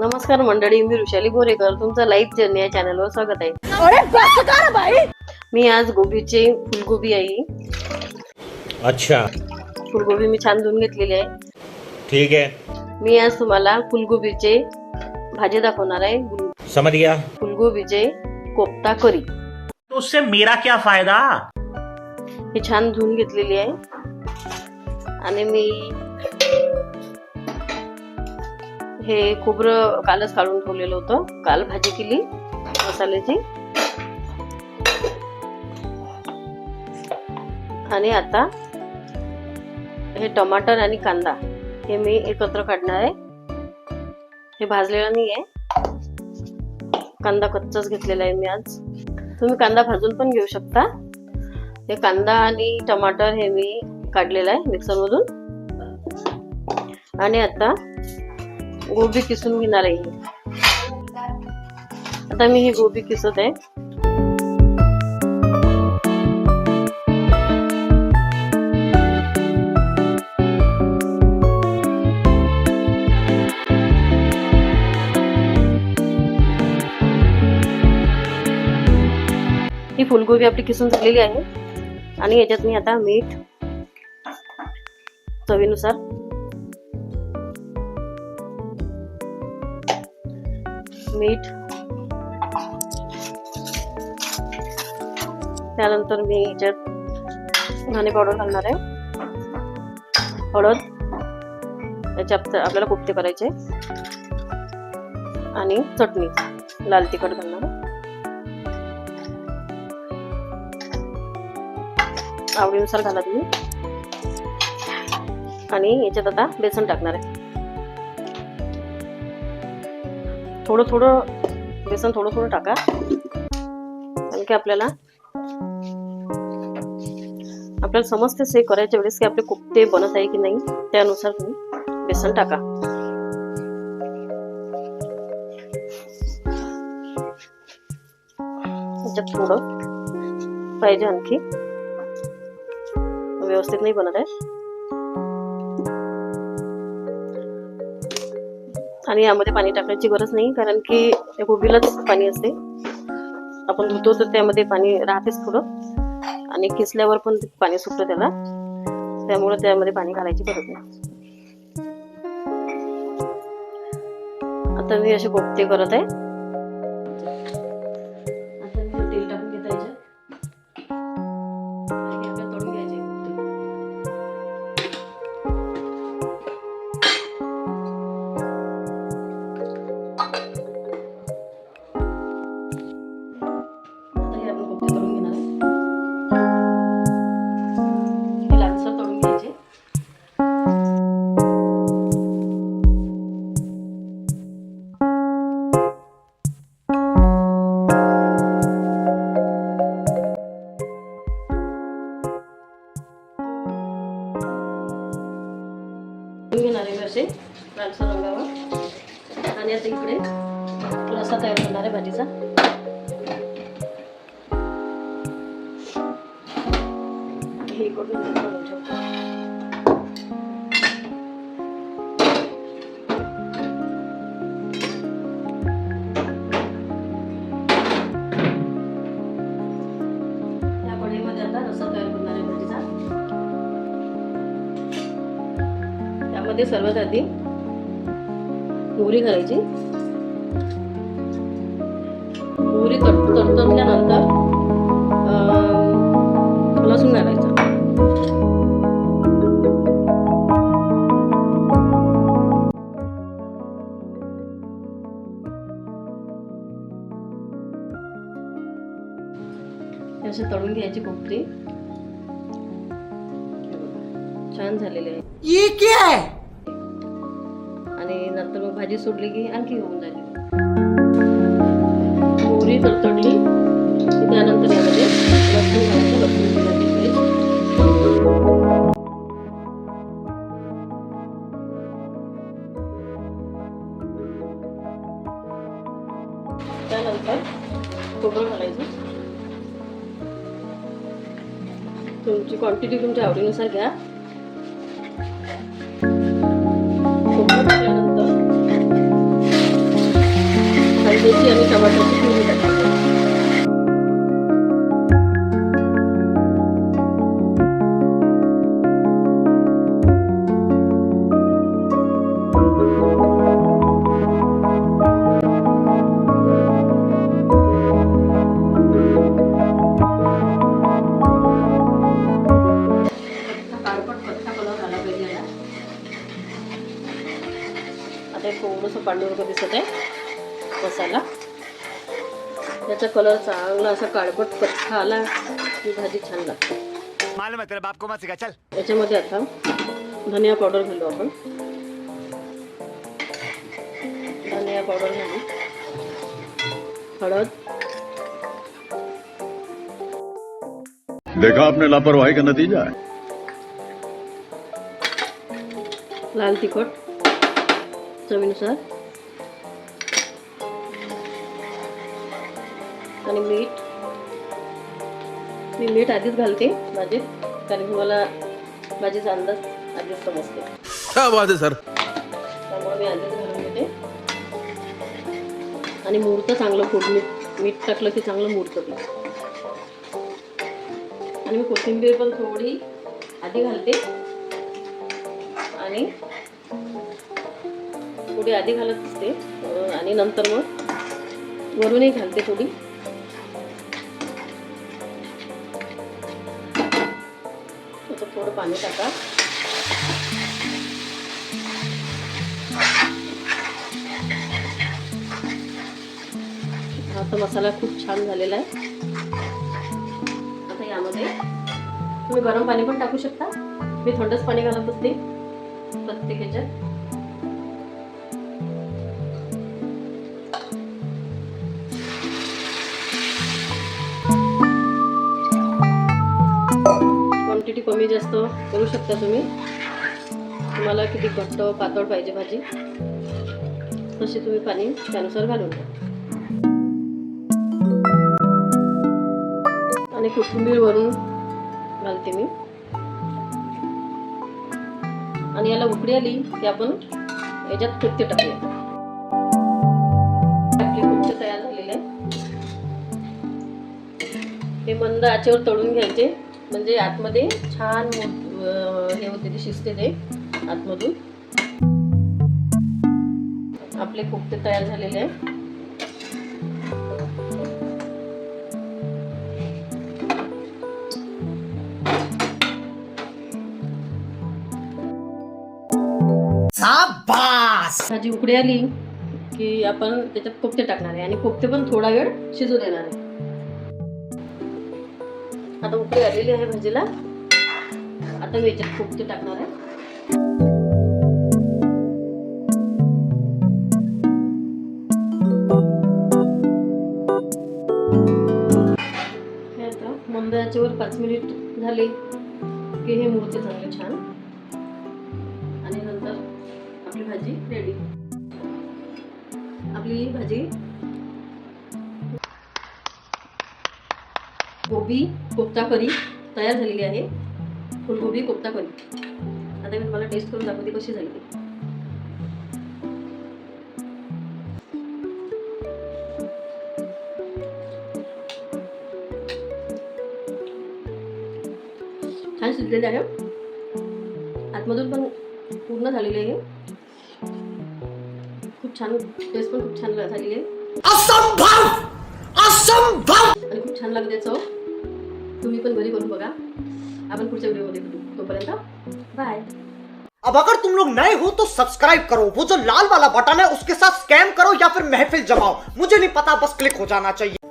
नमस्कार मंडळी मी ऋषाली बोरेकर तुमचं लाईफ जर्नी या चॅनलवर स्वागत आहे. अरे बस कर भाई मी आज गोबीचे फुलगोबी आहे. अच्छा. फुलगोबी मी छान धुवून घेतलेली आहे. ठीक है मी आज तुम्हाला फुलगोबीचे भाजी दाखवणार आहे. गुल- समझ गया फुलगोबीचे कोफ्ता करी. तो उससे मेरा क्या फायदा? ही छान धुवून घेतलेली आहे. आणि मी हे खोबरं कालच काढून ठेवलेलं होतं. काल भाजी केली. मसाल्याची आणि आता हे टमाटर आणि कांदा हे मी एकत्र काढणार आहे. हे भाजलेलं नाही आहे कांदा कच्चाच घेतलेला आहे मी आज. तुम्ही कांदा भाजून पण घेऊ शकता. हे कांदा आणि टमाटर हे मी काढलेलं आहे मिक्सरमधून. आणि आता गोबी किसून घेणार आहे आता मी ही गोबी किसत आहे. ही फुलगोबी आपली किसून झालेली आहे. आणि याच्यात मी आता मीठ चवीनुसार मीठ. त्यानंतर मी याच्यात धने पावडर घालणार आहे. हळद. याच्यात आपल्याला कोफ्ते करायचे. आणि चटणी. लाल तिखट घालणार आवडीनुसार घाला तुम्ही. आणि याच्यात आता बेसन टाकणार आहे. थोडं थोडं बेसन थोडं थोडं टाका. कारण की आपल्याला आपल्याला समजते से करायच्या वेळेस की आपले कोपते बनत आहे की नाही त्यानुसार तुम्ही बेसन टाका. याच्यात थोडं पाहिजे आणखी. व्यवस्थित नाही बनत आहे. आणि यामध्ये पाणी टाकायची गरज नाही कारण की या गोबीलाच पाणी असते. आपण धुतो तर त्यामध्ये पाणी राहतेच थोडं. आणि किसल्यावर पण पाणी सुटतं त्याला. त्यामुळे त्यामध्ये पाणी घालायची गरज नाही. आता मी असे कोपते करत आहे. आता मी तेल टाकून घेता याच्यात. लालसर रंगावर आणि आता इकडे रसा तयार करणार आहे भाजीचा. हे करून ठेवतो. या कढईमध्ये मोहरी घालायची. मोहरी तड तडतडल्यानंतर लसूण घालायचं. असे तळून घ्यायची कोपरी. छान झालेले आहे? भाजी सोडली की आणखी होऊन जाईल. मोहरी तडतडली की त्यानंतर यामध्ये लसूण घालायचं लसूण घालायची त्यानंतर खोबरं घालायचं. तुमची क्वांटिटी तुमच्या आवडीनुसार घ्या. कांद्याची आणि टमाटरची प्युरी टाकायची कच्चा त्याचा कलर चांगला असा काळपट कच्चा आला. की भाजी छान लागते. मालूम है तेरे बाप को मत सिखा चल. याच्यामध्ये आता धनिया पावडर घालू आपण. धनिया पावडर घालू. हळद. देखा आपने लापरवाही का नतीजा है। लाल तिखट. चवीनुसार. आणि मीठ. मी मीठ आधीच घालते भाजीत कारण की मला भाजीचा अंदाज आधीच समजते. त्यामुळे मी आधीच घालून घेते. आणि मुहूर्त चांगलं फोडणी मीठ टाकलं की चांगलं मुहूर्त आणि मी कोथिंबीर पण थोडी आधी घालते. आणि थोडी आधी घालत असते. आणि नंतर मग वरूनही घालते थोडी. थोडं पाणी टाका. हा तर मसाला खूप छान झालेला आहे. आता यामध्ये तुम्ही गरम पाणी पण टाकू शकता. मी थंडच पाणी घालत असते प्रत्येक ह्याच्यात. कमी जास्त करू शकता तुम्ही. तुम्हाला किती घट्ट पातळ पाहिजे भाजी तसे तुम्ही पाणी त्यानुसार घालून द्या आणि कोथिंबीर वरून घालते मी. आणि याला उकडी आली की आपण याच्यात कुर्ते टाकूया. आपले तयार झालेले आहे हे मंद आचेवर तळून घ्यायचे. म्हणजे आतमध्ये छान हे होते ते शिजते ते आतमधून. आपले कोफ्ते तयार झालेले आहे. भाजी उकडी आली की आपण त्याच्यात कोफ्ते टाकणार आहे आणि कोफ्ते पण थोडा वेळ शिजू देणार आहे. आता उकळी आलेली आहे भाजीला. आता मी खूप ते टाकणार आहे. हे आता पाच मिनिट झाले की हे मूर्ती चांगले छान. आणि नंतर आपली भाजी रेडी आपली भाजी गोबी कोफ्ता करी तयार झालेली आहे. फुलगोबी कोफ्ता करी आता मी तुम्हाला टेस्ट करून दाखवते कशी झाली ती. छान शिजलेली आहे. आतमधून पण पूर्ण झालेली आहे. खूप छान टेस्ट पण खूप छान झालेली आहे. असंभव! असंभव! आणि खूप छान लागते चव. तुम्ही पण घरी करून बघा. आपण पुढच्या व्हिडिओमध्ये भेटू. तोपर्यंत बाय अब अगर तुम लोग नए हो तो सब्सक्राइब करो। वो जो लाल वाला बटन है, उसके साथ स्कैम करो या फिर महफिल जमाओ। मुझे नहीं पता, बस क्लिक हो जाना चाहिए।